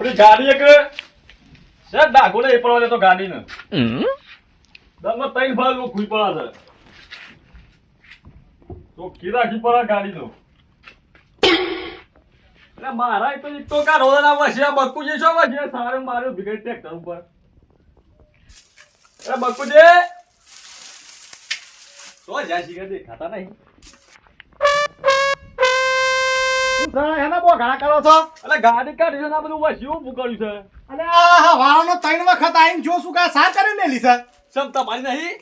આપણી ગાડી એક છે ડાઘો ને એ પડવા દેતો ગાડી ને દરમાં ત્રણ ભાગનું ખુઈ પડે છે. તો કિરાકી પડે ગાડી નો એટલે મારા તો એક તો કા રોદના વસ્યા બક્કુજી છો વસે? સારે માર્યો બિગડ ટ્રેક્ટર ઉપર. અરે બક્કુજી તો જ્યાં શીખર દેખાતા નહીં. એના કરો છો? એટલે ગાડી કાઢી છે ને આ બધું વસ્યું ઊભું છે? અને આ હવાળાનો ત્રણ વખત આવીને જો શું કા સા કરી મેલી છે. સમ તમારી નહીં?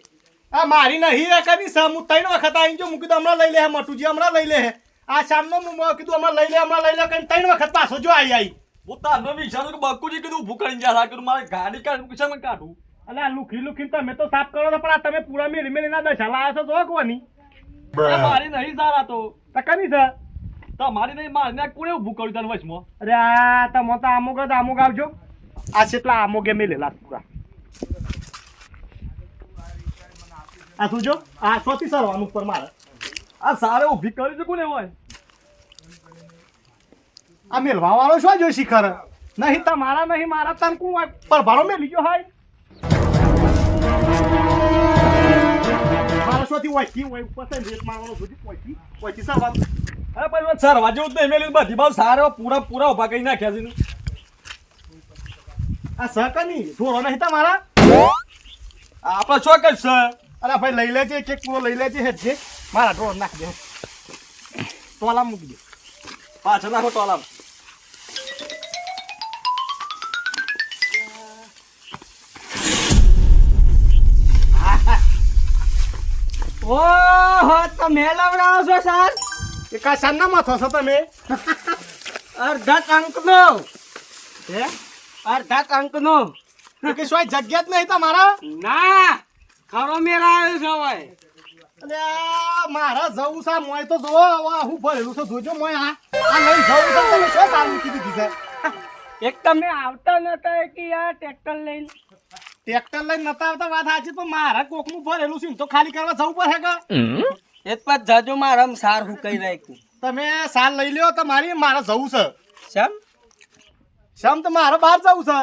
આ મારી નહીં એ કરી હું ત્રણ વખત આવીને જો મૂકી કીધું હમણાં લઈ લે મટુજી હમણાં લઈ લે આ શામનો હું કીધું હમણાં લઈ લે હમણાં લઈ લે ત્રણ વખત પાછો જો આવી આવી હું તારનો વિચારું કે કીધું કરીને જ્યાં કીધું મારે ગાડી કાઢું શા માટે કાઢું. આ લુખી લુખી તમે તો સાફ કરો છો પણ આ તમે પૂરા મેલી મેલી ના દશા લાયા છો જો કોની? મારી નહીં સારા તો. તકની છે? તમારી નહીં માર ને કોને ઊભું કર્યું તાર વચમાં અરે આ તમે તો અમુક જ આમુક આવજો. આ કેટલા આમોગે મેલેલા પૂરા. આ શું જો? આ સોથી સરવાનું ઉપર મારે. આ સારે ઊભી કરી છે કોને હોય? આ મેલવા વાળો શું જો શિખર? નહીં તમારા નહીં મારા તને કું હોય? પરભારો મેલી ગયો હાય. મારા શોથી ઓછી હોય ઉપર રેત મારવાનો સુધી ઓછી ઓછી સરવાનું અરે પણ સરવા જેવું નહીં. બધી સારા પૂરા પૂરા કરી નાખ્યા છે આ સકની ઢોરો નહીં તમારા આપણે શું કરશે અરે ભાઈ લઈ લેજે એક એક પૂરો લઈ લેજે હેઠ જે. મારા ઢોર નાખી દે ટોલા મૂકી દે. પાછળ નાખો ટોલા ઓહો તમે લવડાવો છો સર એ કા શાનના માથો છો તમે? અડધા ટંકનો હે? અડધા ટંકનો તો કે શું જગ્યા જ નહીં તમારા? ના ખરો મેળાયો છે ભાઈ આ મારા જવું છે મોય તો જોવો આ હું ભરેલું છે જોજો મોય આ. આ લઈ જવું છે તમે શું સારું કીધું દીધું છે? એક તમે આવતા નતા કે યાર ટ્રેક્ટર લઈને. ટ્રેક્ટર લઈને નતા આવતા વાત સાચી પણ મારા કોકનું ભરેલું છે ને તો ખાલી કરવા જવું પડે કે? એ જ પાછ જજો મારમ સાર હુકાઈ રાખ્યું. તમે સાર લઈ લ્યો તો મારી મારે જવું છે. સમ શેમ તો મારે બહાર જવું છે?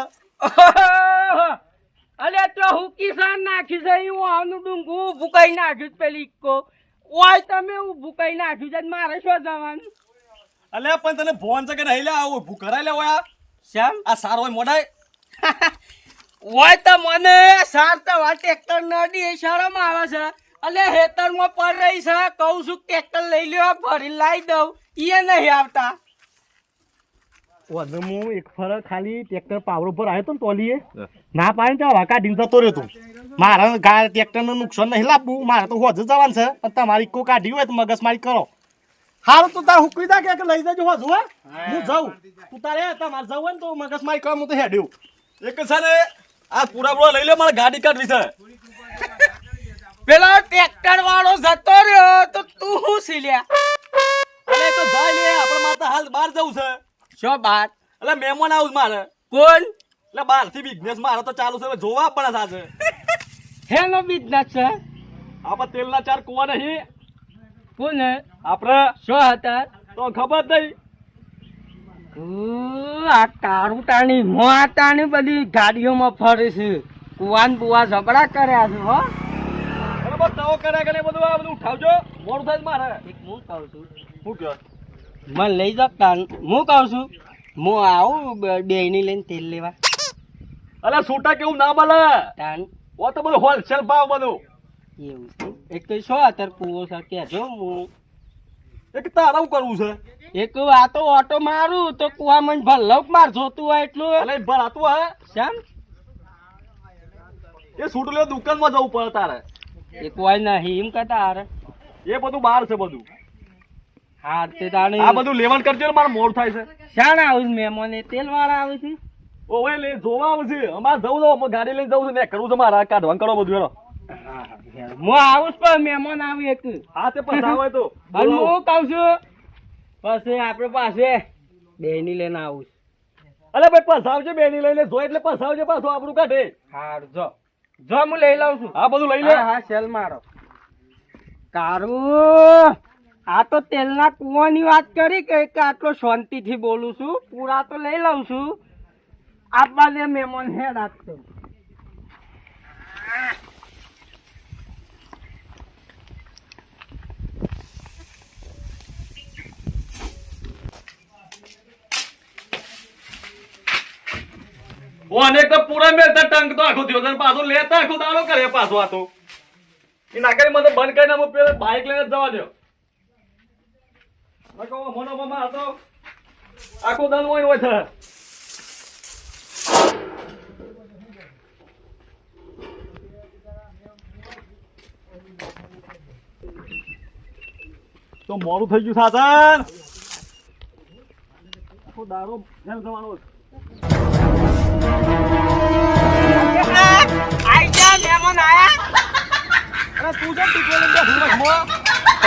અલે તો હુકી કિસાન નાખી છે હું આનું ડુંગું ભૂકાઈ નાખ્યું છે પેલી કો. ઓય તમે હું ભૂકાઈ નાખ્યું છે મારે શું જવાનું? અલે પણ તને ફોન છે કે નહીં? લે આવું ભૂ કરાય લે ઓયા. સમ આ સારો હોય મોઢાય ઓય તો મને સાર તો વા ટ્રેક્ટર નડી એ શરમ આવે છે. અલે હેતરમાં પડ રહી છે. કહું છું ટ્રેક્ટર લઈ લ્યો ભરી લાવી દઉં. એ નહીં આવતા. વધુ હું એક ફરક ખાલી ટ્રેક્ટર પાવર ઉપર આવ્યો તો ને તોલીએ ના પાડે તો હવા કાઢીને જતો રહ્યો તું. મારા ગા ટ્રેક્ટરનું નુકસાન નહીં લાવવું મારે તો હોજ જવાનું છે. પણ તમારી કો કાઢી હોય તો મગજમારી કરો. હારું તું તાર હુકવી દા કે લઈ જજો હોજ હો. હું જાઉં. તું તારે તમારે જવું હોય ને તો મગજમારી કરો હું તો હેડ્યું. એક છે ને આ પૂરા પૂરા લઈ લે મારે ગાડી કાઢવી છે. પેલો ટ્રેક્ટર વાળો જતો રહ્યો તો તું શું સીલ્યા? અરે તો જાય લે આપણે મારે તો હાલ બહાર જવું છે. શો બાત એટલે મહેમાન આવું મારે. કોણ? એટલે બહારથી બિઝનેસ મારે તો ચાલુ છે જોવા પડે સાચે હેનો બિઝનેસ છે? આપણે તેલના ચાર કુવા નહીં. કોણ આપણે શું હતા? તો ખબર નહીં. આ તારું તાણી મોં તાણી બધી ગાડીઓમાં ફરે છે. કુવાન બુવા ઝઘડા કર્યા છે હો. તવો કર્યા કરે બધું આ બધું ઉઠાવજો. મોડું થાય મારે. એક હું કહું છું? કહે મને લઈ જાવ તાન હું કહું છું? હું આવું બેની લઈને તેલ લેવા. અલે છૂટા કેવું ના મળે? તાન. ઓ તો બધું હોલસેલ ભાવ બધું. એવું છે? એક તો શું અત્યારે કુવો છે? કહેજો હું એક તારા કરવું છે? એક આ તો ઓટો મારું તો કુવા મને ભલ્લક માર જોતું હોય એટલું. અલે ભરાતું હે એ છૂટલે દુકાનમાં જવું પડે તારે. એક વાય નહીં એમ કહેતા હારે એ બધું બહાર છે બધું. હા તે તાણે. આ બધું લેવન કરજો મારો મારે મોડ થાય છે. શાણ આવું મહેમાન એ તેલ વાળા આવે છે. ઓવે લે જોવા આવશે અમાર જવું તો અમે ગાડી લઈને જવું છે ને કરું છે મારા કાઢવાનું કરો બધું હેડો. હું આવું પણ મહેમાન આવી એક. હા તે પછી આવે તો. અને હું કહું છું પછી આપણે પાસે બેની લઈને આવું અલે ભાઈ પસાવજે બેની લઈને જો એટલે પસાવજે પાછો આપણું કાઢે. હારું જો. જો હું લઈ લઉં છું. આ બધું લઈ લે. હા હા સેલ મારો. કારું આ તો તેલના કૂવાની વાત કરી કે કે આટલો શાંતિથી બોલું છું. પૂરા તો લઈ લઉં છું. આપવા દે મહેમાન હે રાખતો ઓ અનેક તો પૂરા મેલતા ટંક તો આખો દિવસ પાછો લેતા આખો દાડો કરે પાછો આ તો. એ નાગરી મને બંધ કરીને હું પેલા બાઇક લઈને જવા દો નકો મનો મમા હતો આખો દાડો હોય હોય તો મોડું થઈ ગયું સાધન. આખો દાડો એમ જવાનો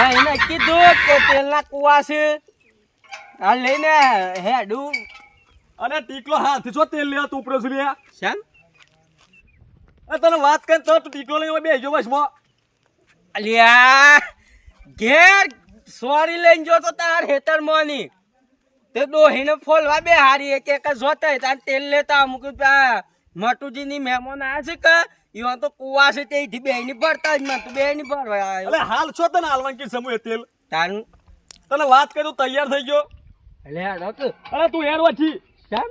એને કીધું કે તેલના કુવા છે આ લઈને હેડું અને ટીકલો હાથથી છો તેલ લેવા તું છું લ્યા શામ તને વાત કર તું ટીકલો લઈને બેસજો બસ મો અલ્યા ઘેર સોરી લઈને જો તો તાર હેતર મોની. તે ડોહીને ફોલવા બે હારી એક એક જોતા તાર તેલ લેતા અમુક આ મટુજીની મહેમાન આ છે કે? ઈવા તો કુવા છે તેથી બે ની ભરતા જ માં તું બે ની ભરવા એટલે હાલ છો તને હાલવાન કે સમૂહ તેલ? તારું? તને વાત કરી તૈયાર થઈ ગયો. લે રોક અરે તું વચ્ચી શામ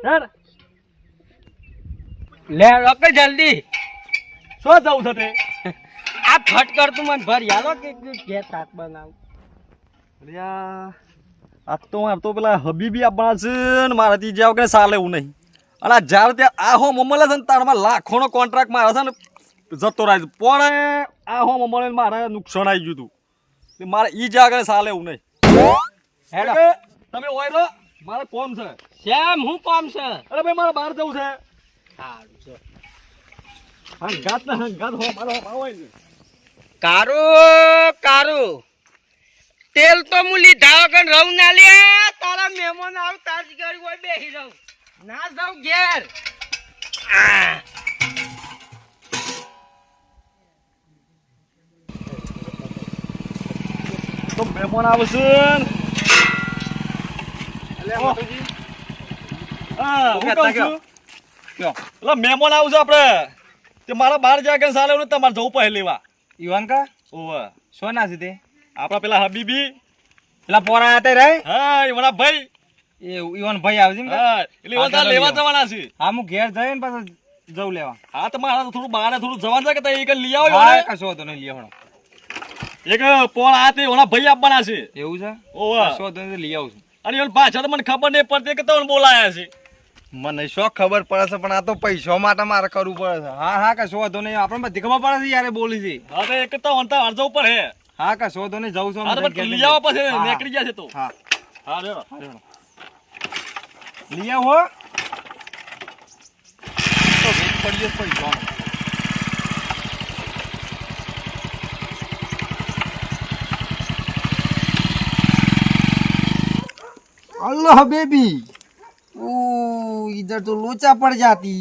લે રોક જલ્દી. શું જવું છે તે? આ ફટકર તું મને ભર. યાલો કે કે તાક બનાવ. અલ્યા. આ તો મારે તો પેલા હબીબી આપવાના છે ને મારાથી જ્યાં વગર સાલે એવું નહીં. અને આ જ્યારે ત્યાં આ હો મમલે છે ને તારમાં લાખોનો કોન્ટ્રાક્ટ મારે છે ને જતો રહે છે. પણ આ હો મમલે મારે નુકસાન આવી ગયું હતું. મારે ઈ જ્યાં આગળ સાલે એવું નહીં. તમે હોય તો મારે કોમ છે. શ્યામ હું કોમ છે? અરે ભાઈ મારે બહાર જવું છે. સારું છે હંગાત ને હંગાત હો મારો હોય કારું કારું. તેલ તો હું લીધા વગર રહું ના લે. તારા મહેમાન આવ તાર જ ઘર હોય બેસી રહું. ના જાઉં ઘેર. તો મહેમાન આવશે મહેમાન તે મારા બાર જ્યાં સાલે તમારે જવું પહેલી લેવા ઈવાન કા ઓવે. શું ના છે તે? આપણા પેલા હબીબી. પેલા પોરા હતા રે હા મારા ભાઈ. એ ઈવન ભાઈ આવજે ને એટલે ઈવન તાર લેવા જવાના છે. હા હું ઘેર જઈને પાછો જવું લેવા. હા તો મારા થોડું બહાર થોડું જવાનું છે કે તઈ એક લઈ આવો હા કશો તો નહીં આવણો એક પોળ તે ઓના ભાઈ આપવાના છે. એવું છે? ઓવા કશો તો લઈ આવું છું. અને એવા પાછળ તો મને ખબર નહીં પડતી કે તમને બોલાયા છે. મને શો ખબર પડે છે પણ આ તો પૈસા માટે મારે કરવું પડે છે. હા હા કશો હતો નહીં આપણે બધી ખબર પડે છે યારે બોલી છે. હા તો એક તો અંતા વાર ઉપર પડે. હા કશો હતો નહીં જવું છું હા તો અમે પછી ઘેર લઈ આવો પછી હા, હા. નીકળી જશે તો હા હા રેડો હા રેડો લઈ આવો હો. તો વેચ પડી જશે પૈસાનો. अल्लाह बेबी ओ इधर तो लोचा पड़ जाती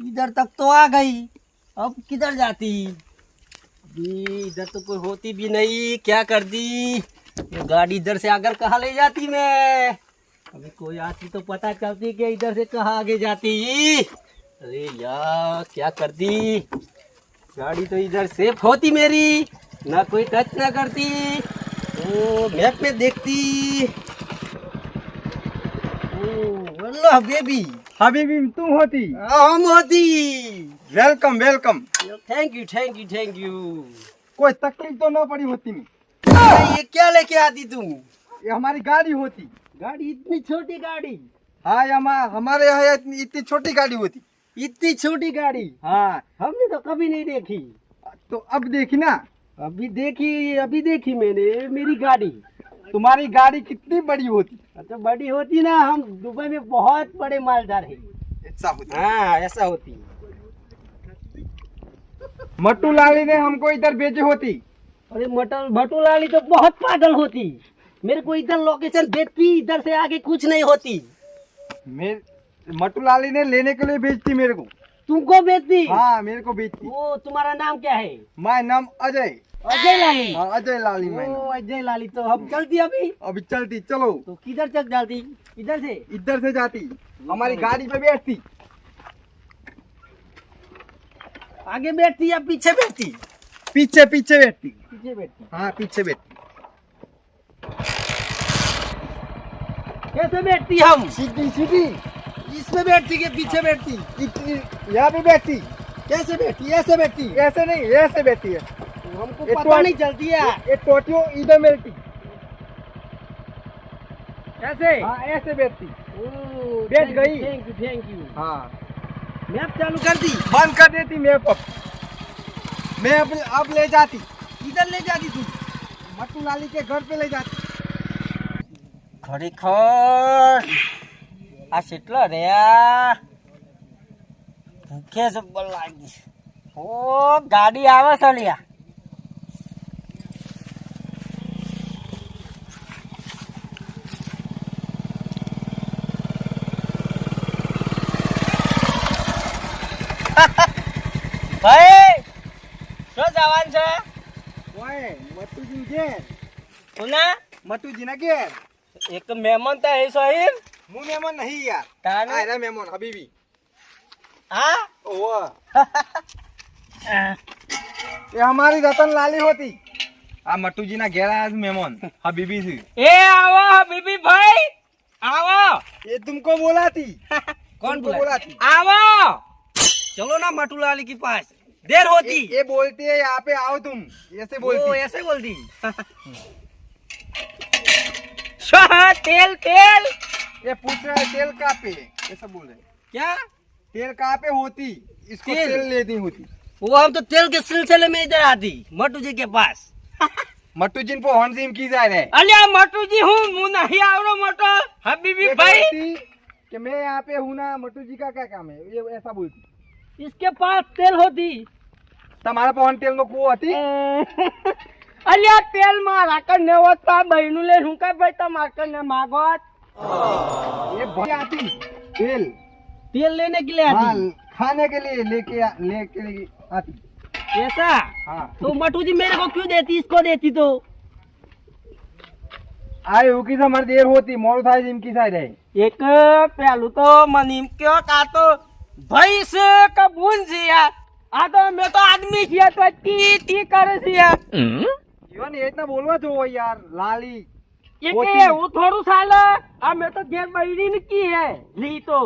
इधर तक तो आ गई अब किधर जाती अभी इधर तो कोई होती भी नहीं क्या कर दी? ये गाड़ी इधर से आकर कहा ले जाती मैं? अभी कोई आती तो पता चलती कि इधर से कहा आगे जाती। अरे यार क्या कर दी? गाड़ी तो इधर सेफ़ होती मेरी ना कोई टच ना करती। ओ मैप में देखती। ओ अल्लाह बेबी। हाँ बेबी तुम होती। हाँ, हम होती। welcome welcome thank you thank you thank you કોઈ તકલીફ તો ન પડી હોતી ની ये क्या लेके आती तुम ये हमारी गाड़ी होती गाड़ी इतनी छोटी गाड़ी हाँ हमारे हमारे यहाँ इतनी इतनी छोटी गाड़ी होती इतनी छोटी गाड़ी हाँ हमने तो कभी नहीं देखी तो अब देखी ना अभी देखी अभी देखी मैंने मेरी गाड़ी तुम्हारी गाड़ी कितनी बड़ी होती अच्छा बड़ी होती ना हम दुबई में बहुत बड़े मालदार हैं ऐसा होती हाँ ऐसा होती मट्टू लाली ने हमको इधर भेजी होती। अरे मटल भटू लाली तो बहुत पागल होती। मेरे को इधर लोकेशन देती इधर से आगे कुछ नहीं होती। मेरे मट्टू लाली ने लेने के लिए भेजती मेरे को। तुमको बेचती हाँ मेरे को भेजती। वो तुम्हारा नाम क्या है? माय नाम अजय। अजय लाली हाँ अजय लाली ओ अजय लाली तो हम चलती अभी? अभी चलती चलो। तो किधर तक जाती? इधर से? इधर से जाती। हमारी गाड़ी पे बैठती आगे बैठती या पीछे बैठती? पीछे पीछे बैठती। पीछे बैठती। हाँ पीछे बैठती। कैसे बैठती हम? सीधी सीधी। इसमें बैठती के पीछे बैठती? यहाँ पे बैठती। कैसे बैठती? ऐसे बैठती। ऐसे नहीं ऐसे बैठती है। हमको पता तो- नहीं चलती है। ये टोटियो इधर मिलती। कैसे? हाँ ऐसे बैठती। बैठ बैठ गई। थैंक यू थैंक यू हाँ। मैप चालू कर दी बंद कर देती मैं अब मैं अब अब ले जाती किधर ले जाती तू मट्टू लाली के घर पे ले जाती ખરેખર આ કેટલા રહ્યા ભૂખે જબ્બર લાગી ઓ ગાડી આવે છે લ્યા ભાઈ શું જવાનું છે? ઓય મતુજી ઘેર. કોના? મતુજી ના ઘેર. એક મહેમાન તા હે સાહેબ હું મહેમાન નહીં યાર. તારે આરા મહેમાન હબીબી. હા? ઓહ. એ અમારી રતન લાલી હોતી. આ મટુજી ના ઘેર આયા મહેમાન. હબીબી છે. એ આવો હબીબી ભાઈ. આવો. એ તુમકો બોલાતી. કોણ બોલાતી. આવો. चलो ना मटूलाली के पास। देर होती। ये बोलती है यहाँ पे आओ तुम। ऐसे बोलती। ऐसे बोलती। तेल तेल। ये पूछ रहा है तेल कहाँ पे? ऐसा बोल रहे क्या? तेल कहाँ पे होती? इसको तेल? तेल, लेनी होती। वो हम तो तेल के सिलसिले में इधर आती मटू जी के पास। मट्टू जिन को हॉर्न सिम की जा रहे। अलिया मटू जी हूँ मुँह नहीं आवरो मोटो। हबीबी भाई। कि मैं यहाँ पे हूँ ना मट्टू जी का क्या काम है? ये ऐसा बोलती। इसके पास तेल होती તમારા પવન તેલ નો કુવો હતી અલ્યા તેલ મારા કને હોત તો આ બહેનું લે હું કઈ ભાઈ તમારા કને માગોત ये भाई आती तेल तेल लेने के लिए हाँ आती खाने के लिए लेके आ- लेके लिए आती ऐसा हाँ तो मटू जी मेरे को क्यों देती इसको देती तो આ એવું કી તમારી દેર હોતી મોડું થાય છે એમ કી સાઈડ એક પેલું તો મને એમ કયો કા તો ભાઈ છે કે બુન છે યાર આ તો મેં તો આદમી છીએ તો ટી ટી કરે છે યાર ઈવન એ રીતના બોલવા જોવો યાર લાલી એ કે હોતી. એવું થોડું ચાલે આ મેં તો ઘેર બૈરી ને કી હે લી તો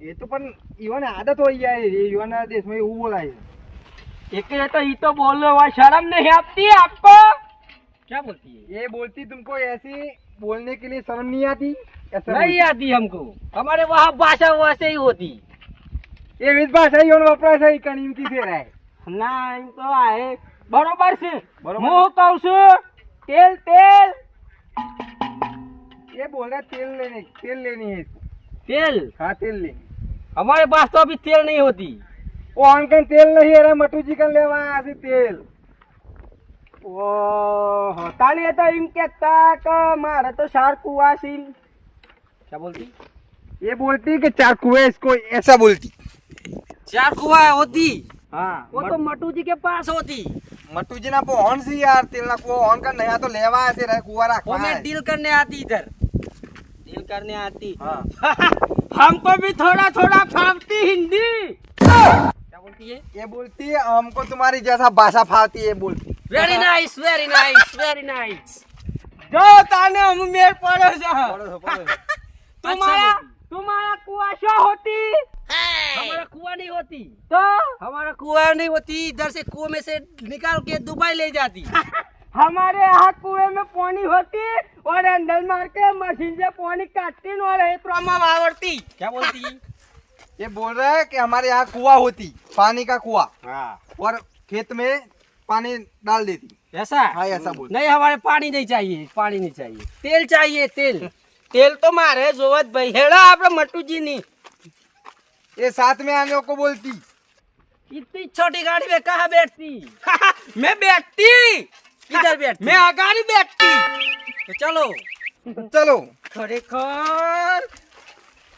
એ તો પણ ઈવન આદત હોય યાર ઈવન દેશમાં એવું બોલાય છે एक ये तो ये तो बोल रहे हो शर्म नहीं आती आपको क्या बोलती है ये बोलती तुमको ऐसी बोलने के लिए शर्म नहीं आती ऐसा नहीं आती हमको हमारे वहाँ भाषा वैसे ही होती बोलती। એવી જ ભાષા ઈઓનો વપરાશ છે કણ એમ કીધે રાય ના એમ તો આ બરોબર છે. હું કહું છું? તેલ તેલ. ये बोल रहा तेल लेने तेल लेनी है तेल हाँ तेल ले हमारे पास तो अभी तेल नहीं होती वो अंकन तेल नहीं है मटू जी का लेवा ऐसे तेल ओ ताली तो इम कहता का मारा तो शार कुआ सीन क्या बोलती ये बोलती कि चार कुएँ इसको ऐसा बोलती चार कुआ होती हाँ वो तो मटू जी के पास होती मट्टू जी ना वो ऑन सी यार तेल ना को ऑन का नया तो लेवा ऐसे रहे कुआ वो रखा मैं है डील करने आती इधर डील करने आती हाँ हमको भी थोड़ा थोड़ा फावती हिंदी क्या बोलती है ये बोलती है हमको तुम्हारी जैसा भाषा फावती है ये बोलती very nice very nice very nice जो ताने हम मेर पड़ो जा तुम्हारा तुम्हारा कुआ शो होती। हमारा कुआ नहीं होती। तो? हमारा कुआ नहीं होती इधर से कुएँ में से निकाल के दुबई ले जाती। हमारे यहाँ कुएँ में पानी होती और अंदर मार के मशीन से पानी काटती और प्रोमा आवड़ती। क्या बोलती? ये बोल रहा है कि हमारे यहाँ कुआ होती पानी का कुआ। हाँ। और खेत में पानी डाल देती। ऐसा हाँ? ऐसा बोल नहीं हमारे पानी नहीं चाहिए पानी नहीं चाहिए। तेल चाहिए तेल। तेल तो मारे जोवत भाई हेड़ा आपने मट्टू जी नहीं ये साथ में आने को बोलती इतनी छोटी गाड़ी में कहा बैठती मैं बैठती किधर बैठ मैं आगाड़ी बैठती तो चलो चलो ખરેખર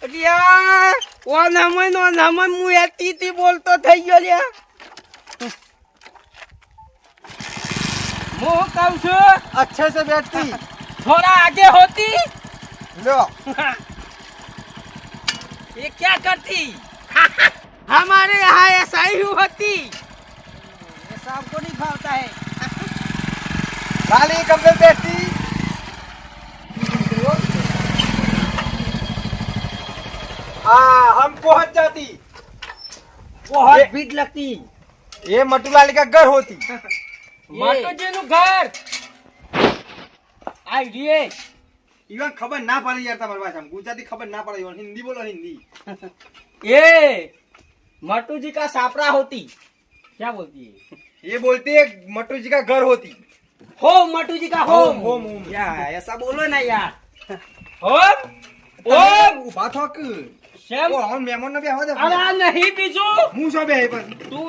લ્યા ઓ નામય નો નામય હું એતી તી બોલતો થઈ ગયો લ્યા હું કહું છું अच्छे से बैठती थोड़ा आगे होती लो। ये क्या करती? हमारे यहाँ ऐसा ही होती। ऐसा सबको नहीं खाता है। खाली कम देती आ, हम पहुँच जाती। बहुत भीड़ लगती। ये मटू लाल का घर होती। मटू जी घर। आई आइडिया રે इवन खबर ना पड़ी यार तुम्हारे भाषा में गुजराती खबर ना पड़ी इवन हिंदी बोलो हिंदी ये मटू का सापरा होती क्या बोलती है ये बोलते है मटू जी का घर होती होम मटू जी का होम होम, होम। यार ऐसा बोलो ना यार होम ओम उभा थक शेम ओ हम मेहमान ने भी आवा दे अरे नहीं बीजू मुंह सो बे पर तू